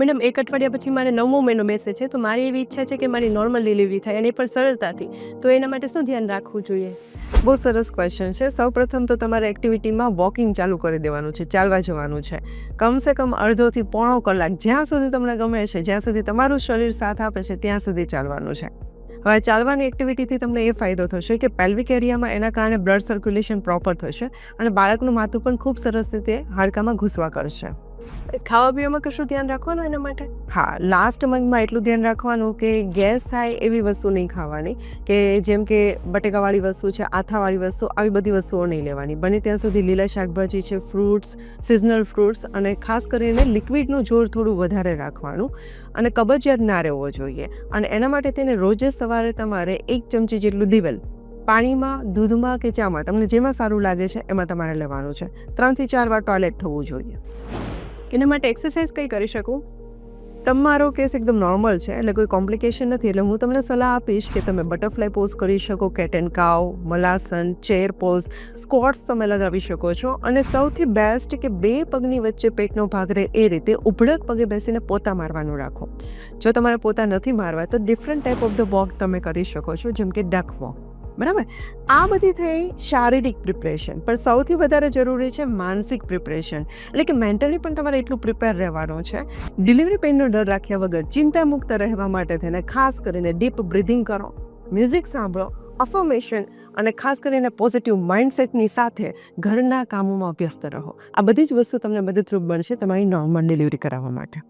Madam, એક અઠવાડિયા પછી મારે નવમો મહિનો બેસે છે, તો મારી એવી ઈચ્છા છે કે મારી નોર્મલ ડિલિવરી થાય અને એ પણ સરળતાથી. તો એના માટે શું ધ્યાન રાખવું જોઈએ? બહુ સરસ ક્વેશ્ચન છે. સૌપ્રથમ તો તમારે એક્ટિવિટીમાં વોકિંગ ચાલુ કરી દેવાનું છે, ચાલવા જવાનું છે. કમસે કમ અડધોથી પોણો કલાક જ્યાં સુધી તમને ગમે છે, જ્યાં સુધી તમારું શરીર સાથ આપે છે, ત્યાં સુધી ચાલવાનું છે. હવે ચાલવાની એક્ટિવિટીથી તમને એ ફાયદો થશે કે પેલ્વિક એરિયામાં એના કારણે બ્લડ સર્ક્યુલેશન પ્રોપર થશે અને બાળકનું માથું પણ ખૂબ સરસ રીતે હાડકામાં ઘૂસવા કરશે. ખાવા પીવામાં કશું ધ્યાન રાખવાનું એના માટે? હા લાસ્ટ મંથમાં એટલું ધ્યાન રાખવાનું કે ગેસ થાય એવી વસ્તુ નહીં ખાવાની. કે જેમ કે બટેકાવાળી વસ્તુ છે, આથાવાળી વસ્તુ, આવી બધી વસ્તુઓ નહીં લેવાની. બને ત્યાં સુધી લીલા શાકભાજી છે ફ્રૂટ્સ સિઝનલ ફ્રૂટ્સ અને ખાસ કરીને લિક્વિડનું જોર થોડું વધારે રાખવાનું અને કબજિયાત ના રહેવો જોઈએ. અને એના માટે તેને રોજે સવારે તમારે એક ચમચી જેટલું દિવેલ પાણીમાં, દૂધમાં કે ચામાં, તમને જેમાં સારું લાગે છે એમાં તમારે લેવાનું છે. ત્રણથી ચાર વાર ટોયલેટ થવું જોઈએ. એના માટે એક્સરસાઇઝ કંઈ કરી શકું? તમારો કેસ એકદમ નોર્મલ છે, એટલે કોઈ કોમ્પ્લિકેશન નથી. એટલે હું તમને સલાહ આપીશ કે તમે બટરફ્લાય પોઝ કરી શકો કેટ એન્ડ કાવ મલાસન ચેર પોઝ સ્કોટ્સ તમે લગાવી શકો છો. અને સૌથી બેસ્ટ કે બે પગની વચ્ચે પેટનો ભાગ રહે એ રીતે ઉભડક પગે બેસીને પોતા મારવાનું રાખો. જો તમારે પોતા નથી મારવા, તો different type of the walk તમે કરી શકો છો, જેમ કે ડક વોક બરાબર? આ બધી થઈ શારીરિક પ્રિપરેશન પણ સૌથી વધારે જરૂરી છે માનસિક પ્રિપરેશન એટલે કે મેન્ટલી પણ તમારે એટલું પ્રિપેર રહેવાનું છે. ડિલિવરી પેઇનનો ડર રાખ્યા વગર, ચિંતામુક્ત રહેવા માટે થઈને ખાસ કરીને ડીપ બ્રિધિંગ કરો મ્યુઝિક સાંભળો અફર્મેશન અને ખાસ કરીને પોઝિટિવ માઇન્ડસેટની સાથે ઘરના કામોમાં વ્યસ્ત રહો. આ બધી જ વસ્તુ તમને મદદરૂપ બનશે તમારી નોર્મલ ડિલિવરી કરાવવા માટે.